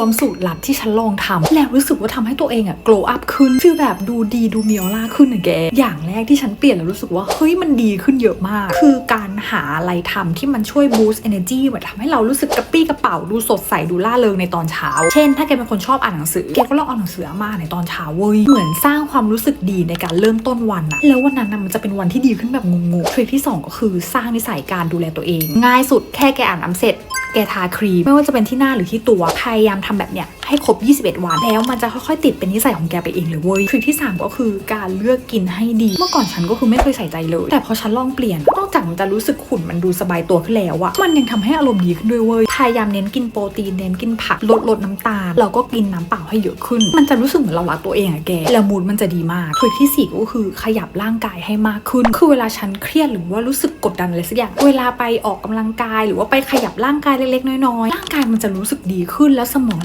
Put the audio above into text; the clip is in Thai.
วมสูตรลับที่ฉันลองทำแล้วรู้สึกว่าทำให้ตัวเองอะ glow up ขึ้นฟีลแบบดูดีดูมีออร่าขึ้นอะแก อย่างแรกที่ฉันเปลี่ยนแล้วรู้สึกว่าเฮ้ยมันดีขึ้นเยอะมาก คือการหาอะไรทำที่มันช่วย boost energy แบบทำให้เรารู้สึกกระปรี้กระเป๋าดูสดใสดูล่าเริงในตอนเช้า เช่น ถ้าแกเป็นคนชอบอ่านหนังสือแกก็ลองเอานหนังสือมาในตอนเช้าเว้ยเหมือนสร้างความรู้สึกดีในการเริ่มต้นวันอะแล้ววันนั้นนะมันจะเป็นวันที่ดีขึ้นแบบงงๆทริคที่สองก็คือสร้างนิสัยการดูแลตัวเอง ง่ายสุดแค่แกอ่านน้ำเสร็จ กทาครีม ไม่ว่าจะเป็นที่หน้าหรือที่ตัว พยายามทำแบบเนี้ยให้ครบ 21 วัน แล้วมันจะค่อยๆ ติดเป็นนิสัยของแกไปเองเลยเว้ยทริคที่ 3 ก็คือการเลือกกินให้ดี เมื่อก่อนฉันก็คือไม่เคยใส่ใจเลย แต่พอฉันลองเปลี่ยนนอกจากมันจะรู้สึกขุ่นมันดูสบายตัวขึ้นแล้วอะมันยังทำให้อารมณ์ดีขึ้นด้วยเว้ย พยายามเน้นกินโปรตีน เน้นกินผัก ลดลดน้ำตาล เราก็กินน้ำเปล่าให้เยอะขึ้น มันจะรู้สึกเหมือนเรารักตัวเองอะแก แล้วมูดมันจะดีมากทริคที่สี่ก็คือขยับร่างกายให้มากขึ้น คือเวลาฉันเครียดหรือว่ารู้สึกกดดันอะไรสักอย่าง เวลาไปออกกำลังกาย หรือว่าไปขยับร่างกายเล็กๆ น้อยๆร่างกายมันจะรู้สึกดีขึ้นแล้วสมอง